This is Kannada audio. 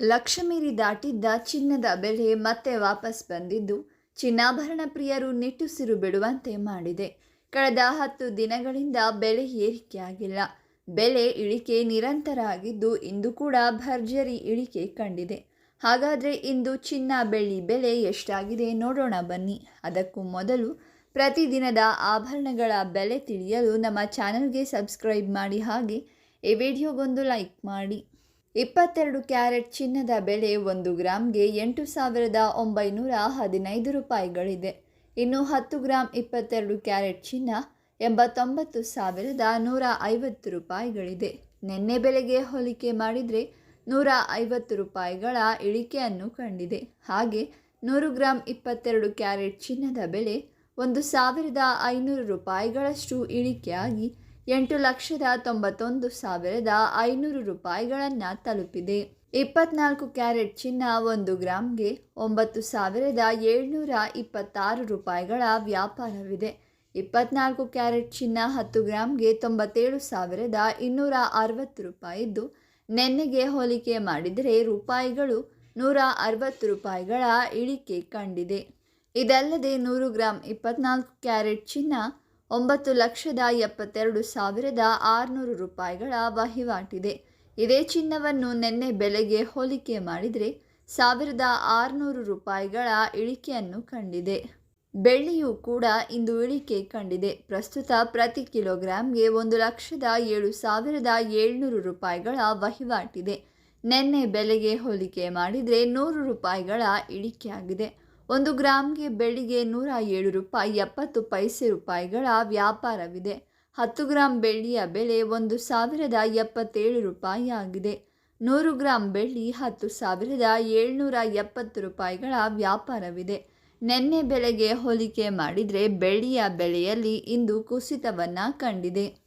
ಲಕ್ಷ ಮೀರಿ ದಾಟಿದ್ದ ಚಿನ್ನದ ಬೆಲೆ ಮತ್ತೆ ವಾಪಸ್ ಬಂದಿದ್ದು ಚಿನ್ನಾಭರಣ ಪ್ರಿಯರು ನಿಟ್ಟುಸಿರು ಬಿಡುವಂತೆ ಮಾಡಿದೆ. ಕಳೆದ ಹತ್ತು ದಿನಗಳಿಂದ ಬೆಲೆ ಏರಿಕೆಯಾಗಿಲ್ಲ. ಬೆಲೆ ಇಳಿಕೆ ನಿರಂತರ ಆಗಿದ್ದು ಇಂದು ಕೂಡ ಭರ್ಜರಿ ಇಳಿಕೆ ಕಂಡಿದೆ. ಹಾಗಾದರೆ ಇಂದು ಚಿನ್ನ ಬೆಳ್ಳಿ ಬೆಲೆ ಎಷ್ಟಾಗಿದೆ ನೋಡೋಣ ಬನ್ನಿ. ಅದಕ್ಕೂ ಮೊದಲು ಪ್ರತಿದಿನದ ಆಭರಣಗಳ ಬೆಲೆ ತಿಳಿಯಲು ನಮ್ಮ ಚಾನಲ್ಗೆ ಸಬ್ಸ್ಕ್ರೈಬ್ ಮಾಡಿ ಹಾಗೆ ಈ ವಿಡಿಯೋಗೊಂದು ಲೈಕ್ ಮಾಡಿ. ಇಪ್ಪತ್ತೆರಡು ಕ್ಯಾರೆಟ್ ಚಿನ್ನದ ಬೆಲೆ ಒಂದು ಗ್ರಾಮ್ಗೆ ಎಂಟು ಸಾವಿರದ ಒಂಬೈನೂರ ಹದಿನೈದು ರೂಪಾಯಿಗಳಿದೆ. ಇನ್ನು ಹತ್ತು ಗ್ರಾಮ್ ಇಪ್ಪತ್ತೆರಡು ಕ್ಯಾರೆಟ್ ಚಿನ್ನ ಎಂಬತ್ತೊಂಬತ್ತು ಸಾವಿರದ ನೂರ ಐವತ್ತು ರೂಪಾಯಿಗಳಿದೆ. ನಿನ್ನೆ ಬೆಲೆಗೆ ಹೋಲಿಕೆ ಮಾಡಿದರೆ ನೂರ ಐವತ್ತು ರೂಪಾಯಿಗಳ ಇಳಿಕೆಯನ್ನು ಕಂಡಿದೆ. ಹಾಗೆ ನೂರು ಗ್ರಾಮ್ ಇಪ್ಪತ್ತೆರಡು ಕ್ಯಾರೆಟ್ ಚಿನ್ನದ ಬೆಲೆ ಒಂದು ಸಾವಿರದ ಐನೂರು ರೂಪಾಯಿಗಳಷ್ಟು ಇಳಿಕೆಯಾಗಿ ಎಂಟು ಲಕ್ಷದ ತೊಂಬತ್ತೊಂದು ಸಾವಿರದ ಐನೂರು ರೂಪಾಯಿಗಳನ್ನು ತಲುಪಿದೆ. ಇಪ್ಪತ್ನಾಲ್ಕು ಕ್ಯಾರೆಟ್ ಚಿನ್ನ ಒಂದು ಗ್ರಾಮ್ಗೆ ಒಂಬತ್ತು ಸಾವಿರದ ಏಳ್ನೂರ ಇಪ್ಪತ್ತಾರು ರೂಪಾಯಿಗಳ ವ್ಯಾಪಾರವಿದೆ. ಇಪ್ಪತ್ನಾಲ್ಕು ಕ್ಯಾರೆಟ್ ಚಿನ್ನ ಹತ್ತು ಗ್ರಾಮ್ಗೆ ತೊಂಬತ್ತೇಳು ಸಾವಿರದ ಇನ್ನೂರ ಅರವತ್ತು ರೂಪಾಯಿ ಇದ್ದು, ನೆನ್ನೆಗೆ ಹೋಲಿಕೆ ಮಾಡಿದರೆ ರೂಪಾಯಿಗಳು ನೂರ ಅರವತ್ತು ರೂಪಾಯಿಗಳ ಇಳಿಕೆ ಕಂಡಿದೆ. ಇದಲ್ಲದೆ ನೂರು ಗ್ರಾಮ್ ಇಪ್ಪತ್ನಾಲ್ಕು ಕ್ಯಾರೆಟ್ ಚಿನ್ನ ಒಂಬತ್ತು ಲಕ್ಷದ ಎಪ್ಪತ್ತೆರಡು ಸಾವಿರದ ಆರುನೂರು ರೂಪಾಯಿಗಳ ವಹಿವಾಟಿದೆ. ಇದೇ ಚಿನ್ನವನ್ನು ನಿನ್ನೆ ಬೆಲೆಗೆ ಹೋಲಿಕೆ ಮಾಡಿದರೆ ಸಾವಿರದ ಆರುನೂರು ರೂಪಾಯಿಗಳ ಇಳಿಕೆಯನ್ನು ಕಂಡಿದೆ. ಬೆಳ್ಳಿಯೂ ಕೂಡ ಇಂದು ಇಳಿಕೆ ಕಂಡಿದೆ. ಪ್ರಸ್ತುತ ಪ್ರತಿ ಕಿಲೋಗ್ರಾಂಗೆ ಒಂದು ಲಕ್ಷದ ಏಳು ಸಾವಿರದ ಏಳ್ನೂರು ರೂಪಾಯಿಗಳ ವಹಿವಾಟಿದೆ. ನಿನ್ನೆ ಬೆಲೆಗೆ ಹೋಲಿಕೆ ಮಾಡಿದರೆ ನೂರು ರೂಪಾಯಿಗಳ ಇಳಿಕೆಯಾಗಿದೆ. ಒಂದು ಗ್ರಾಮ್ಗೆ ಬೆಳ್ಳಿಗೆ ನೂರ ಏಳು ರೂಪಾಯಿ, ಎಪ್ಪತ್ತು ಪೈಸೆ ರೂಪಾಯಿಗಳ ವ್ಯಾಪಾರವಿದೆ. ಹತ್ತು ಗ್ರಾಂ ಬೆಳ್ಳಿಯ ಬೆಲೆ ಒಂದು ಸಾವಿರದ ಎಪ್ಪತ್ತೇಳು ರೂಪಾಯಿ ಆಗಿದೆ. ನೂರು ಗ್ರಾಂ ಬೆಳ್ಳಿ ಹತ್ತು ಸಾವಿರದ ಏಳ್ನೂರ ಎಪ್ಪತ್ತು ರೂಪಾಯಿಗಳ ವ್ಯಾಪಾರವಿದೆ. ನಿನ್ನೆ ಬೆಲೆಗೆ ಹೋಲಿಕೆ ಮಾಡಿದರೆ ಬೆಳ್ಳಿಯ ಬೆಲೆಯಲ್ಲಿ ಇಂದು ಕುಸಿತವನ್ನು ಕಂಡಿದೆ.